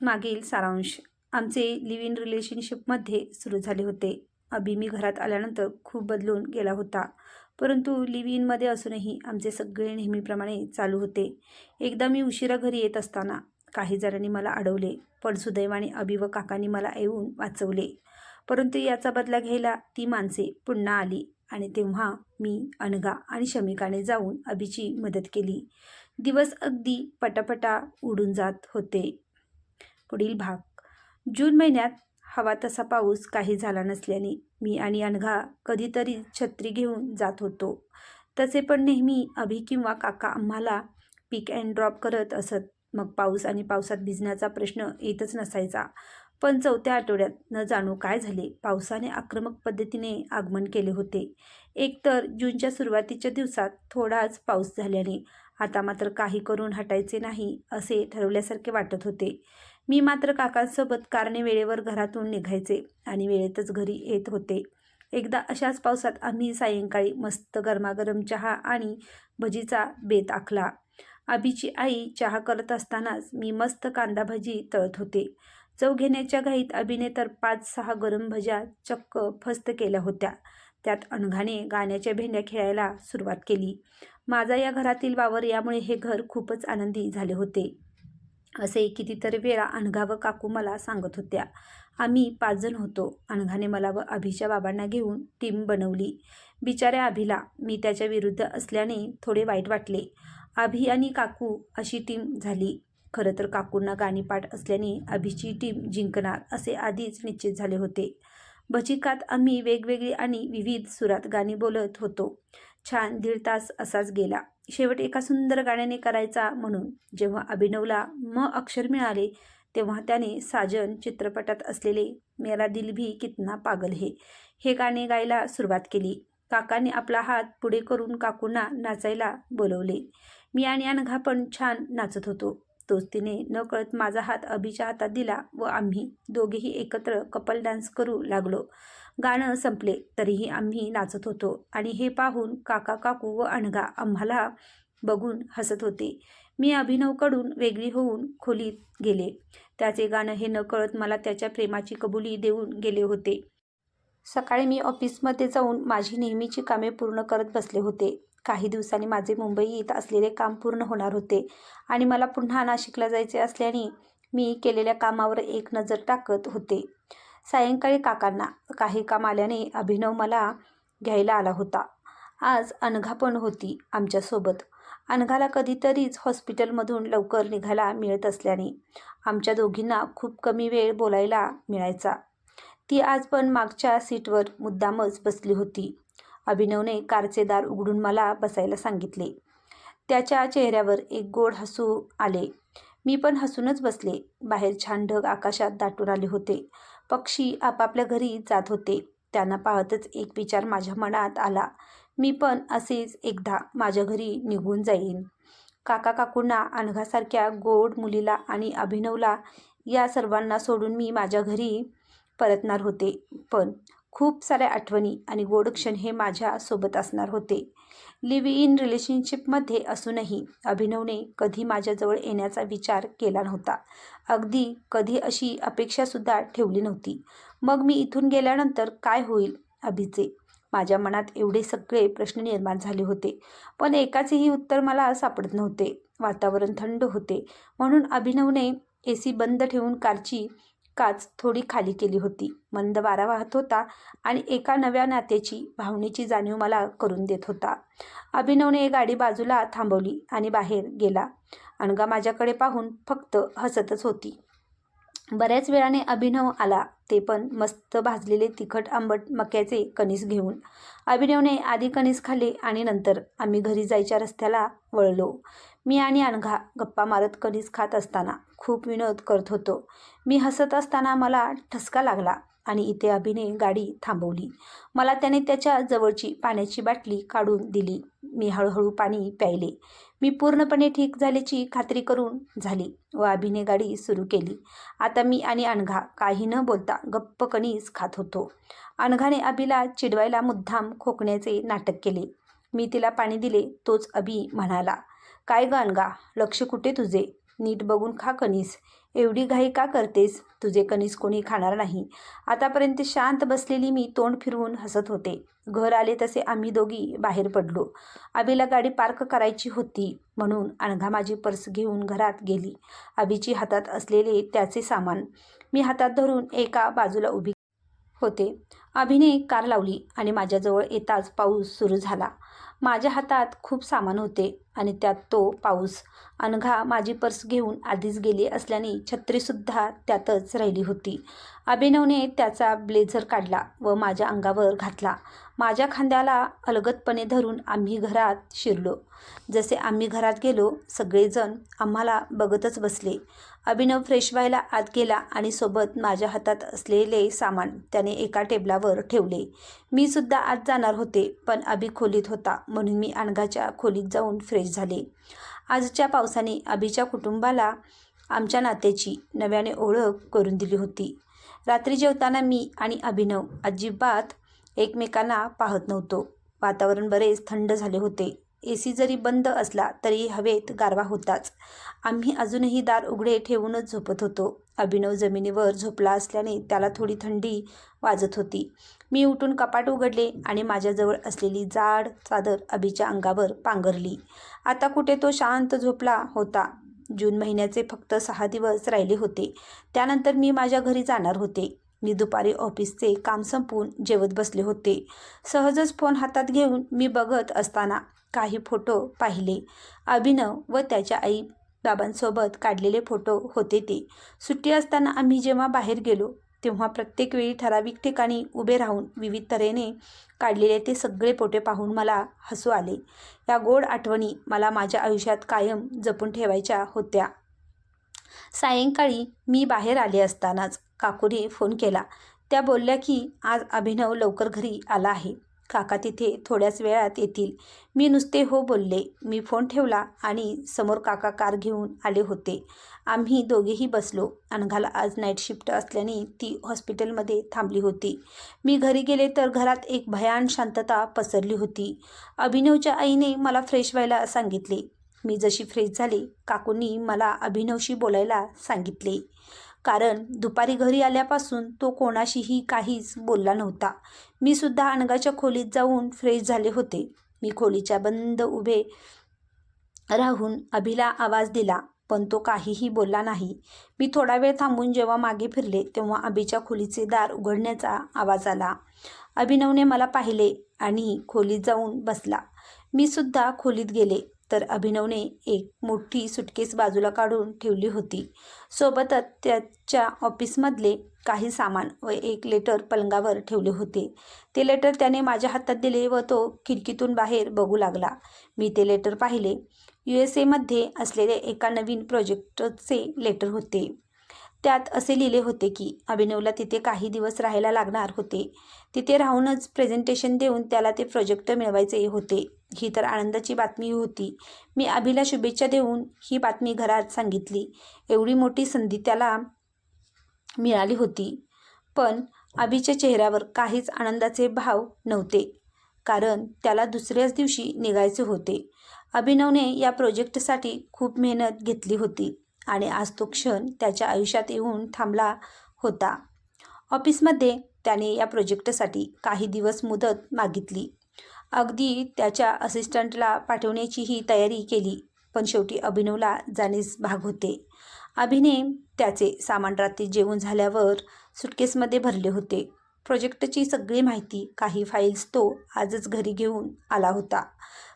मागील सारांश. आमचे लिव्ह इन रिलेशनशिपमध्ये सुरू झाले होते. अभि मी घरात आल्यानंतर खूप बदलून गेला होता. परंतु लिव्ह इनमध्ये असूनही आमचे सगळे नेहमीप्रमाणे चालू होते. एकदा मी उशिरा घरी येत असताना काही जणांनी मला अडवले. पण सुदैवाने अभि व काकांनी मला येऊन वाचवले. परंतु याचा बदला घ्यायला ती माणसे पुन्हा आली आणि तेव्हा मी अनघा आणि शमिकाने जाऊन अभिची मदत केली. दिवस अगदी पटापटा उडून जात होते. पुढील भाग. जून महिन्यात हवा तसा पाऊस काही झाला नसल्याने मी आणि अनघा कधीतरी छत्री घेऊन जात होतो. तसे पण नेहमी अभि किंवा काका आम्हाला पिक अँड ड्रॉप करत असत. मग पाऊस आणि पावसात भिजण्याचा प्रश्न येतच नसायचा. पण चौथ्या आठवड्यात न जाणू काय झाले पावसाने आक्रमक पद्धतीने आगमन केले होते. एकतर जूनच्या सुरुवातीच्या दिवसात थोडाच पाऊस झाल्याने आता मात्र काही करून हटायचे नाही असे ठरवल्यासारखे वाटत होते. मी मात्र काकांसोबत कारणे वेळेवर घरातून निघायचे आणि वेळेतच घरी येत होते. एकदा अशाच पावसात आम्ही सायंकाळी मस्त गरमागरम चहा आणि भजीचा बेत आखला. आबीची आई चहा करत असतानाच मी मस्त कांदा भजी तळत होते. चव घेण्याच्या घाईत अभिने तर पाच सहा गरम भज्या चक्क फस्त केल्या होत्या. त्यात अणघाने गाण्याच्या भेंड्या खेळायला सुरुवात केली. माझा या घरातील वावर यामुळे हे घर खूपच आनंदी झाले होते. असे कितीतरी वेळा अणघा व काकू मला सांगत होत्या. आम्ही पाच जण होतो. अणघाने मला व अभिच्या बाबांना घेऊन टीम बनवली. बिचाऱ्या अभिला मी त्याच्या विरुद्ध असल्याने थोडे वाईट वाटले. अभि आणि काकू अशी टीम झाली. खरं तर काकूंना गाणी पाठ असल्याने अभिची टीम जिंकणार असे आधीच निश्चित झाले होते. भजिकात आम्ही वेगवेगळी आणि विविध सुरात गाणी बोलत होतो. छान दीड तास असाच गेला. शेवट एका सुंदर गाण्याने करायचा म्हणून जेव्हा अभिनवला म अक्षर मिळाले तेव्हा त्याने साजन चित्रपटात असलेले मेरा दिल भी कितना पागल हे हे गाणे गायला सुरुवात केली. काकाने आपला हात पुढे करून काकूंना नाचायला बोलवले. मी आणि अनघा पण छान नाचत होतो. दोस्तीने तिने न कळत माझा हात अभिच्या हातात दिला व आम्ही दोघेही एकत्र कपल डान्स करू लागलो. गाणं संपले तरीही आम्ही नाचत होतो आणि हे पाहून काका काकू व अणगा आम्हाला बघून हसत होते. मी अभिनवकडून वेगळी होऊन खोलीत गेले. त्याचे गाणं हे न कळत मला त्याच्या प्रेमाची कबुली देऊन गेले होते. सकाळी मी ऑफिसमध्ये जाऊन माझी नेहमीची कामे पूर्ण करत बसले होते. काही दिवसांनी माझे मुंबईत असलेले काम पूर्ण होणार होते. आणि मला पुन्हा नाशिकला जायचे असल्याने मी केलेल्या कामावर एक नजर टाकत होते. सायंकाळी काकांना काही काम आल्याने अभिनव मला घ्यायला आला होता. आज अनघा पण होती आमच्यासोबत. अनघाला कधीतरीच हॉस्पिटलमधून लवकर निघायला मिळत असल्याने आमच्या दोघींना खूप कमी वेळ बोलायला मिळायचा. ती आज पण मागच्या सीटवर मुद्दामच बसली होती. अभिनवने कारचे दार उघडून मला बसायला सांगितले. त्याच्या चेहऱ्यावर एक गोड हसू आले. मी पण हसूनच बसले. बाहेर छान ढग आकाशात दाटून आले होते. पक्षी आपापल्या घरी जात होते. त्यांना पाहतच एक विचार माझ्या मनात आला. मी पण असेच एकदा माझ्या घरी निघून जाईन. काका काकूंना अनघासारख्या गोड मुलीला आणि अभिनवला या सर्वांना सोडून मी माझ्या घरी परतणार होते. पण खूप साऱ्या आठवणी आणि गोड क्षण हे माझ्यासोबत असणार होते. लिव्ह इन रिलेशनशिपमध्ये असूनही अभिनवने कधी माझ्याजवळ येण्याचा विचार केला नव्हता. अगदी कधी अशी अपेक्षासुद्धा ठेवली नव्हती. मग मी इथून गेल्यानंतर काय होईल? अभिचे. माझ्या मनात एवढे सगळे प्रश्न निर्माण झाले होते. पण एकाचेही उत्तर मला सापडत नव्हते. वातावरण थंड होते. म्हणून अभिनवने ए सी बंद ठेवून कारची काच थोडी खाली केली होती. मंद वारा वाहत होता आणि एका नव्या नात्याची भावनेची जाणीव मला करून देत होता. अभिनवने गाडी बाजूला थांबवली आणि बाहेर गेला. अणगा माझ्याकडे पाहून फक्त हसतच होती. बऱ्याच वेळाने अभिनव आला. ते पण मस्त भाजलेले तिखट आंबट मक्याचे कणीस घेऊन. अभिनवने आधी कणीस खाल्ले आणि नंतर आम्ही घरी जायच्या रस्त्याला वळलो. मी आणि अनघा गप्पा मारत कणीस खात असताना खूप विनोद करत होतो. मी हसत असताना मला ठसका लागला आणि इथे अभिने गाडी थांबवली. मला त्याने त्याच्या जवळची पाण्याची बाटली काढून दिली. मी हळूहळू पाणी प्यायले. मी पूर्णपणे ठीक झाल्याची खात्री करून झाली व अभिने गाडी सुरू केली. आता मी आणि अनघा काही न बोलता गप्प कणीस खात होतो. अनघाने अभिला चिडवायला मुद्दाम खोकण्याचे नाटक केले. मी तिला पाणी दिले तोच अभि म्हणाला काय ग अनघा लक्ष कुठे तुझे? नीट बघून खा कणीस. एवढी घाई का करतेस? तुझे कणीस कोणी खाणार नाही. आतापर्यंत शांत बसलेली मी तोंड फिरवून हसत होते. घर आले तसे आम्ही दोघी बाहेर पडलो. अभिला गाडी पार्क करायची होती म्हणून अणघा माझी पर्स घेऊन घरात गेली. अभिची हातात असलेले त्याचे सामान मी हातात धरून एका बाजूला उभी होते. अभिने कार लावली आणि माझ्याजवळ येताच पाऊस सुरू झाला. माझ्या हातात खूप सामान होते आणि त्यात तो पाऊस. अनघा माझी पर्स घेऊन आधीच गेली असल्याने छत्रीसुद्धा त्यातच राहिली होती. अभिनवने त्याचा ब्लेझर काढला व माझ्या अंगावर घातला. माझ्या खांद्याला अलगदपणे धरून आम्ही घरात शिरलो. जसे आम्ही घरात गेलो सगळेजण आम्हाला बघतच बसले. अभिनव फ्रेश व्हायला आत गेला आणि सोबत माझ्या हातात असलेले सामान त्याने एका टेबलावर ठेवले. मी सुद्धा आत जाणार होते पण अभि खोलीत होता म्हणून मी अणगाच्या खोलीत जाऊन फ्रेश झाले. आजच्या पावसाने अभिच्या कुटुंबाला आमच्या नात्याची नव्याने ओळख करून दिली होती. रात्री जेवताना मी आणि अभिनव अजिबात एकमेकांना पाहत नव्हतो. वातावरण बरेच थंड झाले होते. ए सी जरी बंद असला तरी हवेत गारवा होताच. आम्ही अजूनही दार उघडे ठेवूनच झोपत होतो. अभिनव जमिनीवर झोपला असल्याने त्याला थोडी थंडी वाजत होती. मी उठून कपाट उघडले आणि माझ्याजवळ असलेली जाड चादर अभिच्या अंगावर पांघरली. आता कुठे तो शांत झोपला होता. जून महिन्याचे फक्त सहा दिवस राहिले होते. त्यानंतर मी माझ्या घरी जाणार होते. मी दुपारी ऑफिसचे काम संपवून जेवत बसले होते. सहजच फोन हातात घेऊन मी बघत असताना काही फोटो पाहिले. अभिनव व त्याच्या आई बाबांसोबत काढलेले फोटो होते ते. सुट्टी असताना आम्ही जेव्हा बाहेर गेलो तेव्हा प्रत्येक वेळी ठराविक ठिकाणी उभे राहून विविध तऱ्हेने काढलेले ते सगळे पोटे पाहून मला हसू आले. या गोड आठवणी मला माझ्या आयुष्यात कायम जपून ठेवायच्या होत्या. सायंकाळी मी बाहेर आले असतानाच काकूने फोन केला. त्या बोलल्या की आज अभिनव लवकर घरी आला आहे. काका तिथे थोड्याच वेळात येतील. मी नुसते हो बोलले. मी फोन ठेवला आणि समोर काका कार घेऊन आले होते. आम्ही दोघेही बसलो. अनघाला आज नाईट शिफ्ट असल्याने ती हॉस्पिटलमध्ये थांबली होती. मी घरी गेले तर घरात एक भयान शांतता पसरली होती. अभिनवच्या आईने मला फ्रेश व्हायला सांगितले. मी जशी फ्रेश झाले काकूंनी मला अभिनवशी बोलायला सांगितले. कारण दुपारी घरी आल्यापासून तो कोणाशीही काहीच बोलला नव्हता. मी सुद्धा अनगाच्या खोलीत जाऊन फ्रेश झाले होते. मी खोलीच्या बंद उभे राहून अभिला आवाज दिला पण तो काहीही बोलला नाही. मी थोडा वेळ थांबून जेव्हा मागे फिरले तेव्हा अभिच्या खोलीचे दार उघडण्याचा आवाज आला. अभिनवने मला पाहिले आणि खोलीत जाऊन बसला. मी सुद्धा खोलीत गेले. तर अभिनवने एक मोठी सुटकेस बाजूला काढून ठेवली होती. सोबतच त्याच्या ऑफिसमधले काही सामान व एक लेटर पलंगावर ठेवले होते. ते लेटर त्याने माझ्या हातात दिले व तो खिडकीतून बाहेर बघू लागला. मी ते लेटर पाहिले. यू एस एमध्ये असलेले एका नवीन प्रोजेक्टचे लेटर होते. त्यात असे लिहिले होते की अभिनवला तिथे काही दिवस राहायला लागणार होते. तिथे राहूनच प्रेझेंटेशन देऊन त्याला ते प्रोजेक्ट मिळवायचे होते. ही तर आनंदाची बातमी होती. मी अभिला शुभेच्छा देऊन ही बातमी घरात सांगितली. एवढी मोठी संधी त्याला मिळाली होती. पण अभिच्या चेहऱ्यावर काहीच आनंदाचे भाव नव्हते. कारण त्याला दुसऱ्याच दिवशी निघायचे होते. अभिनवने या प्रोजेक्टसाठी खूप मेहनत घेतली होती आणि आज तो क्षण त्याच्या आयुष्यात येऊन थांबला होता. ऑफिसमध्ये त्याने या प्रोजेक्टसाठी काही दिवस मुदत मागितली. अगदी त्याच्या असिस्टंटला पाठवण्याचीही तयारी केली पण शेवटी अभिनवला जाणीस भाग होते. अभिने त्याचे सामान रात्री जेवण झाल्यावर सुटकेसमध्ये भरले होते. प्रोजेक्टची सगळी माहिती काही फाईल्स तो आजच घरी घेऊन आला होता.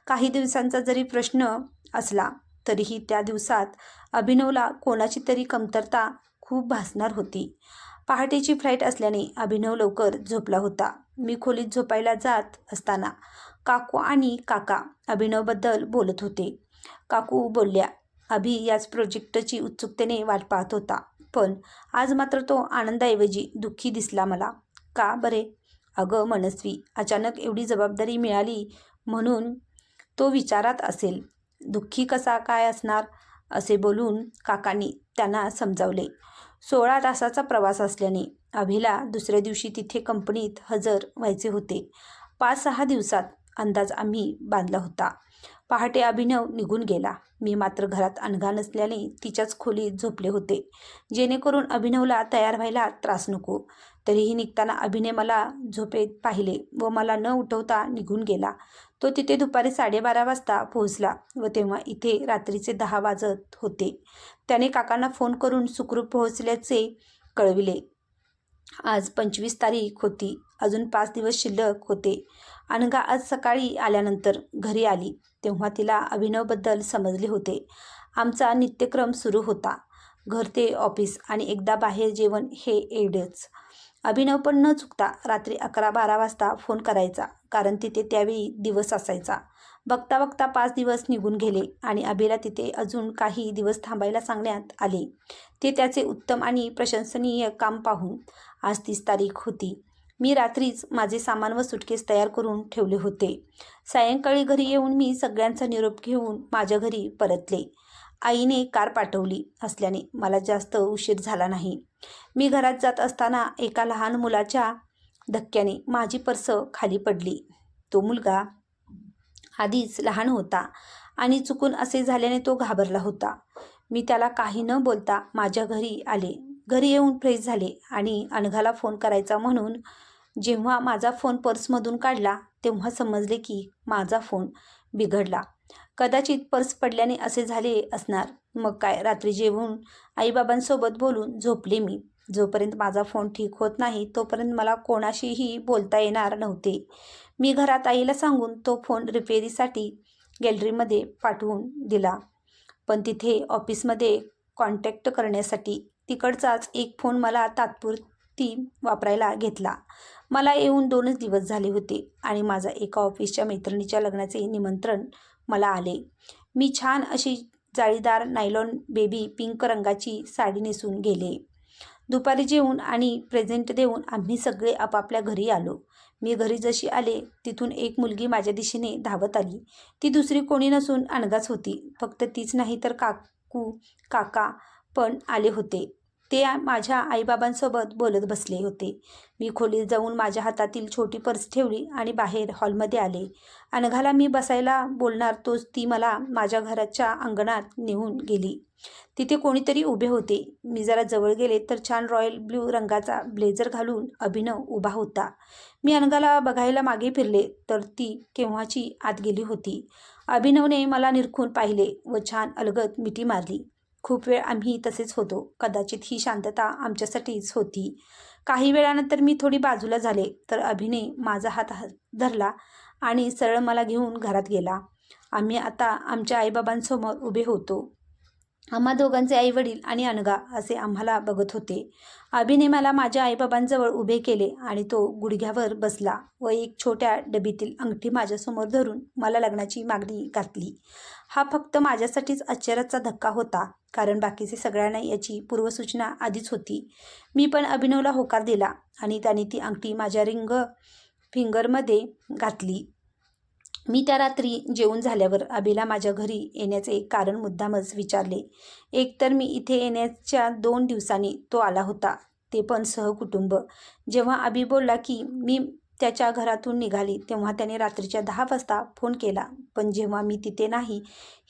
काही दिवसांचा जरी प्रश्न असला तरीही त्या दिवसात अभिनवला कोणाची तरी कमतरता खूप भासणार होती. पहाटेची फ्लाईट असल्याने अभिनव लवकर झोपला होता. मी खोलीत झोपायला जात असताना काकू आणि काका अभिनवबद्दल बोलत होते. काकू बोलल्या अभि याच प्रोजेक्टची उत्सुकतेने वाट पाहत होता पण आज मात्र तो आनंदाऐवजी दुःखी दिसला मला. का बरे? अगं मनस्वी अचानक एवढी जबाबदारी मिळाली म्हणून तो विचारात असेल. दुःखी कसा काय असणार? असे बोलून काकांनी त्यांना समजावले. सोळा तासाचा प्रवास असल्याने अभिला दुसऱ्या दिवशी तिथे कंपनीत हजर व्हायचे होते. पाच सहा दिवसात अंदाज आम्ही बांधला होता. पहाटे अभिनव निघून गेला. मी मात्र घरात अनघा नसल्याने तिच्याच खोलीत झोपले होते. जेणेकरून अभिनवला तयार व्हायला त्रास नको. तरीही निघताना अभिनय मला झोपेत पाहिले व मला न उठवता निघून गेला. तो तिथे दुपारी साडेबारा वाजता पोहोचला व तेव्हा इथे रात्रीचे दहा वाजत होते. त्याने काकांना फोन करून सुखरूप पोहोचल्याचे कळविले. आज पंचवीस तारीख होती. अजून पाच दिवस शिल्लक होते. अनघा आज सकाळी आल्यानंतर घरी आली. तेव्हा तिला अभिनवबद्दल समजले होते. आमचा नित्यक्रम सुरू होता. घर ते ऑफिस आणि एकदा बाहेर जेवण हे एवढेच अभिनव पण न चुकता रात्री अकरा बारा वाजता फोन करायचा कारण तिथे त्यावेळी दिवस असायचा. बघता बघता पाच दिवस निघून गेले आणि अभिला तिथे अजून काही दिवस थांबायला सांगण्यात आले. ते त्याचे उत्तम आणि प्रशंसनीय काम पाहून आज तीस तारीख होती. मी रात्रीच माझे सामान व सुटकेस तयार करून ठेवले होते. सायंकाळी घरी येऊन मी सगळ्यांचा निरोप घेऊन माझ्या घरी परतले. आईने कार पाठवली असल्याने मला जास्त उशीर झाला नाही. मी घरात जात असताना एका लहान मुलाच्या धक्क्याने माझी पर्स खाली पडली. तो मुलगा आधीच लहान होता आणि चुकून असे झाल्याने तो घाबरला होता. मी त्याला काही न बोलता माझ्या घरी आले. घरी येऊन फ्रेश झाले आणि अनघाला फोन करायचा म्हणून जेव्हा माझा फोन पर्समधून काढला तेव्हा समजले की माझा फोन बिघडला. कदाचित पर्स पडल्याने असे झाले असणार. मग काय? रात्री जेवून आईबाबांसोबत बोलून झोपले मी. जोपर्यंत माझा फोन ठीक होत नाही तोपर्यंत मला कोणाशीही बोलता येणार नव्हते. मी घरात आईला सांगून तो फोन रिपेरीसाठी गॅलरीमध्ये पाठवून दिला. पण तिथे ऑफिसमध्ये कॉन्टॅक्ट करण्यासाठी तिकडचाच एक फोन मला तात्पुरती वापरायला घेतला. मला येऊन दोनच दिवस झाले होते आणि माझा एका ऑफिसच्या मैत्रिणीच्या लग्नाचे निमंत्रण मला आले. मी छान अशी जाळीदार नायलॉन बेबी पिंक रंगाची साडी नेसून गेले. दुपारी जेवून आणि प्रेझेंट देऊन आम्ही सगळे आपापल्या घरी आलो. मी घरी जशी आले तिथून एक मुलगी माझ्या दिशेने धावत आली. ती दुसरी कोणी नसून अणगाच होती. फक्त तीच नाही तर काकू काका पण आले होते. ते माझ्या आईबाबांसोबत बोलत बसले होते. मी खोलीत जाऊन माझ्या हातातील छोटी पर्स ठेवली आणि बाहेर हॉलमध्ये आले. अनघाला मी बसायला बोलणार तोच ती मला माझ्या घराच्या अंगणात नेऊन गेली. तिथे कोणीतरी उभे होते. मी जरा जवळ गेले तर छान रॉयल ब्ल्यू रंगाचा ब्लेझर घालून अभिनव उभा होता. मी अनघाला बघायला मागे फिरले तर ती केव्हाची आत गेली होती. अभिनवने मला निरखून पाहिले व छान अलगत मिठी मारली. खूप वेळ आम्ही तसेच होतो. कदाचित ही शांतता आमच्यासाठीच होती. काही वेळानंतर मी थोडी बाजूला झाले तर अभिने माझा हात धरला. आणि सरळ मला घेऊन घरात गेला. आम्ही आता आमच्या आईबाबांसमोर उभे होतो. आम्हा दोघांचे आई वडील आणि अनगा असे आम्हाला बघत होते. अभिने मला माझ्या आईबाबांजवळ उभे केले आणि तो गुडघ्यावर बसला व एक छोट्या डबीतील अंगठी माझ्यासमोर धरून मला लग्नाची मागणी घातली. हा फक्त माझ्यासाठीच आश्चर्याचा धक्का होता कारण बाकीचे सगळ्यांना याची पूर्वसूचना आधीच होती. मी पण अभिनवला होकार दिला आणि त्याने ती अंगठी माझ्या रिंग फिंगरमध्ये घातली. मी त्या रात्री जेवून झाल्यावर अभिला माझ्या घरी येण्याचे कारण मुद्दामच विचारले. एकतर मी इथे येण्याच्या दोन दिवसांनी तो आला होता ते पण सहकुटुंब. जेव्हा अभि बोलला की मी त्याच्या घरातून निघाली तेव्हा त्याने रात्रीच्या दहा वाजता फोन केला. पण जेव्हा मी तिथे नाही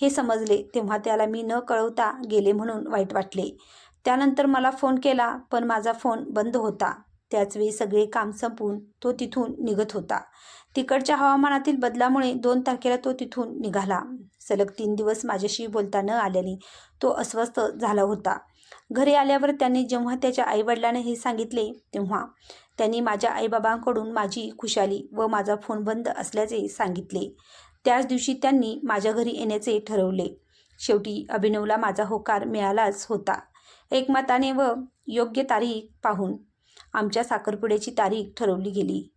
हे समजले तेव्हा त्याला मी न कळवता गेले म्हणून वाईट वाटले. त्यानंतर मला फोन केला पण माझा फोन बंद होता. त्याचवेळी सगळे काम संपवून तो तिथून निघत होता. तिकडच्या हवामानातील बदलामुळे दोन तारखेला तो तिथून निघाला. सलग तीन दिवस माझ्याशी बोलता न आल्याने तो अस्वस्थ झाला होता. घरी आल्यावर त्यांनी जेव्हा त्याच्या आईवडिलांना हे सांगितले तेव्हा त्यांनी माझ्या आईबाबांकडून माझी खुशाली व माझा फोन बंद असल्याचे सांगितले. त्याच दिवशी त्यांनी माझ्या घरी येण्याचे ठरवले. शेवटी अभिनवला माझा होकार मिळालाच होता. एकमताने व योग्य तारीख पाहून आमच्या साखरपुड्याची तारीख ठरवली गेली.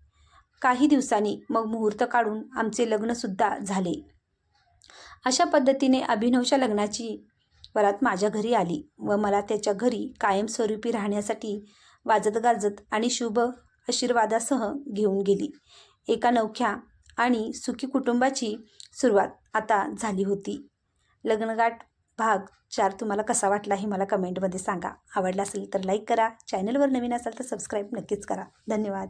काही दिवसांनी मग मुहूर्त काढून आमचे लग्नसुद्धा झाले. अशा पद्धतीने अभिनवच्या लग्नाची वरात माझ्या घरी आली व मला त्याच्या घरी कायमस्वरूपी राहण्यासाठी वाजत गाजत आणि शुभ आशीर्वादासह घेऊन गेली. एका नवख्या आणि सुखी कुटुंबाची सुरुवात आता झाली होती. लग्नगाठ भाग चार तुम्हाला कसा वाटला हे मला कमेंटमध्ये सांगा. आवडला असेल तर लाईक करा. चॅनलवर नवीन असाल तर सबस्क्राईब नक्कीच करा. धन्यवाद.